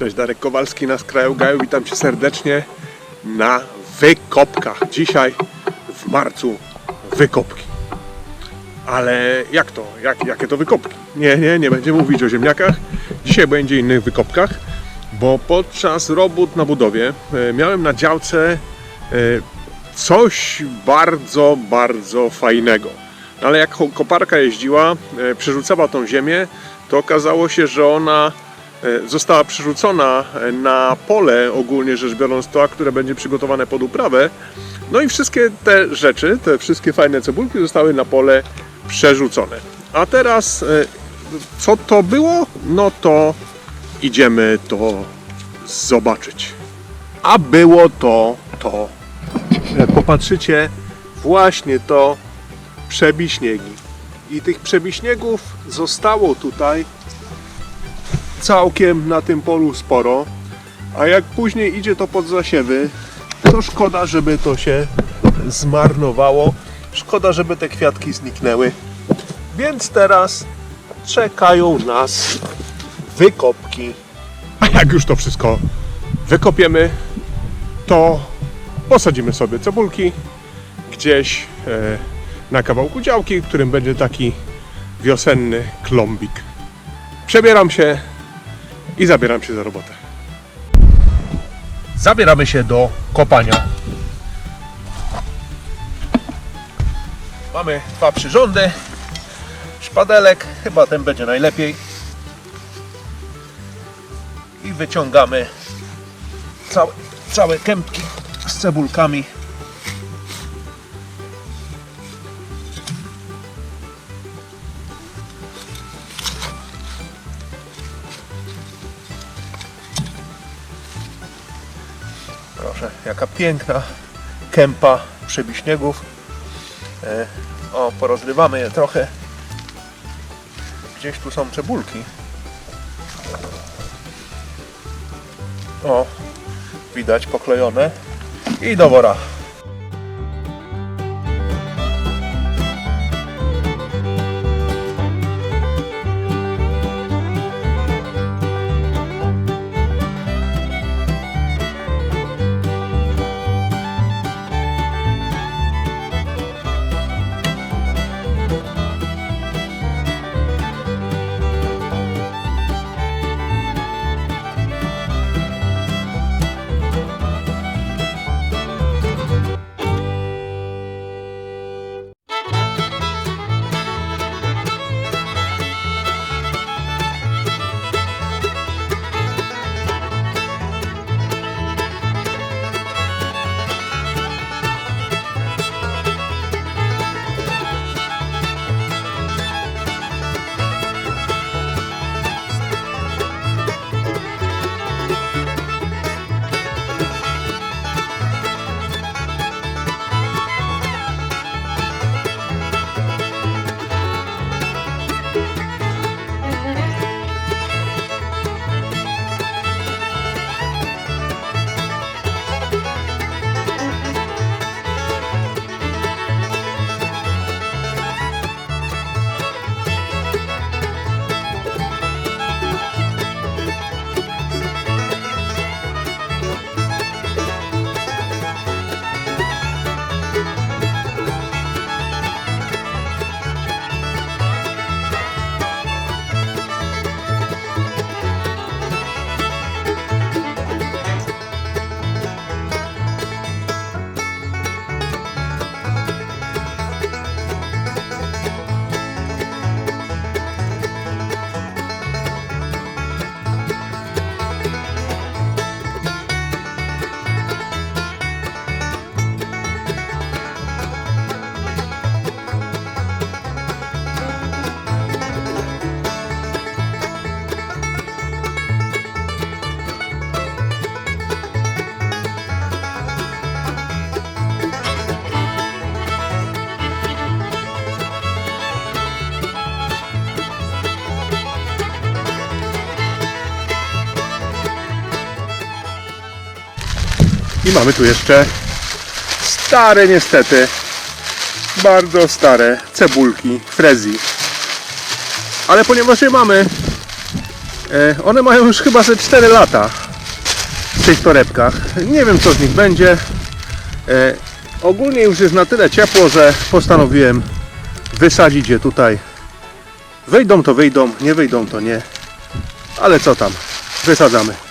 Cześć, Darek Kowalski na Skraju Gaju. Witam Cię serdecznie na wykopkach. Dzisiaj w marcu wykopki. Ale jak to? Jak, jakie to wykopki? Nie, nie, nie będziemy mówić o ziemniakach. Dzisiaj będzie innych wykopkach, bo podczas robót na budowie e, miałem na działce e, coś bardzo, bardzo fajnego. Ale jak ko- koparka jeździła, e, przerzucała tą ziemię, to okazało się, że ona została przerzucona e, na pole, ogólnie rzecz biorąc to, które będzie przygotowane pod uprawę. No i wszystkie te rzeczy, te wszystkie fajne cebulki zostały na pole przerzucone. A teraz, e, co to było? No to idziemy to zobaczyć. A było to to. Jak popatrzycie, właśnie to przebiśniegi. I tych przebiśniegów zostało tutaj całkiem na tym polu sporo. A jak później idzie to pod zasiewy, to szkoda, żeby to się zmarnowało. Szkoda, żeby te kwiatki zniknęły. Więc teraz czekają nas wykopki. A jak już to wszystko wykopiemy, to posadzimy sobie cebulki gdzieś e, na kawałku działki, w którym będzie taki wiosenny klombik. Przebieram się i zabieram się za robotę. Zabieramy się do kopania. Mamy dwa przyrządy. Szpadelek, chyba ten będzie najlepiej. I wyciągamy całe, całe kępki z cebulkami. Jaka piękna kępa przebiśniegów. E, O, porozrywamy je trochę. Gdzieś tu są cebulki. O, widać poklejone. I do wora. I mamy tu jeszcze stare niestety, bardzo stare cebulki Frezi. Ale ponieważ je mamy, E, one mają już chyba ze 4 lata w tych torebkach. Nie wiem co z nich będzie. E, ogólnie już jest na tyle ciepło, że postanowiłem wysadzić je tutaj. Wyjdą to wyjdą, nie wyjdą to nie. Ale co tam, wysadzamy.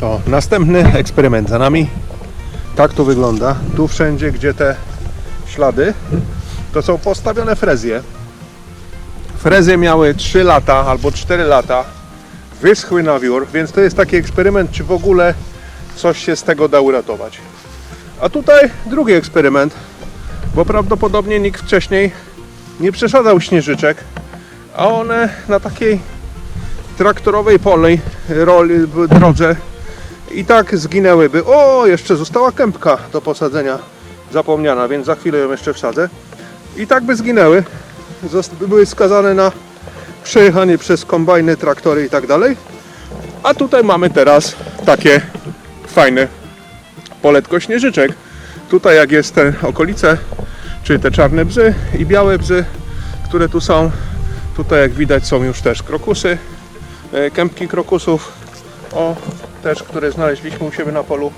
To następny eksperyment za nami. Tak to wygląda. Tu wszędzie, gdzie te ślady, to są postawione frezje. Frezy miały 3 lata albo 4 lata. Wyschły na wiór, więc to jest taki eksperyment, czy w ogóle coś się z tego da uratować. A tutaj drugi eksperyment, bo prawdopodobnie nikt wcześniej nie przesadzał śnieżyczek, a one na takiej traktorowej polnej roli, drodze i tak zginęłyby. O, jeszcze została kępka do posadzenia zapomniana, więc za chwilę ją jeszcze wsadzę. I tak by zginęły. Były skazane na przejechanie przez kombajny, traktory i tak dalej. A tutaj mamy teraz takie fajne poletko śnieżyczek. Tutaj jak jest te okolice, czy te czarne bzy i białe bzy, które tu są. Tutaj jak widać są już też krokusy, e, kępki krokusów. O, też, które znaleźliśmy u siebie na polu,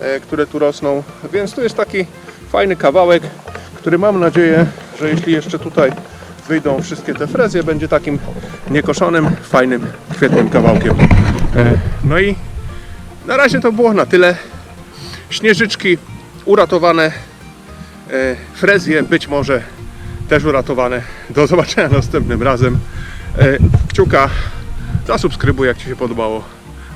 e, które tu rosną. Więc tu jest taki fajny kawałek, który mam nadzieję, że jeśli jeszcze tutaj wyjdą wszystkie te frezje, będzie takim niekoszonym, fajnym, kwietnym kawałkiem. E, No i na razie to było na tyle. Śnieżyczki uratowane, e, frezje być może też uratowane. Do zobaczenia następnym razem. Kciuka, zasubskrybuj jak Ci się podobało.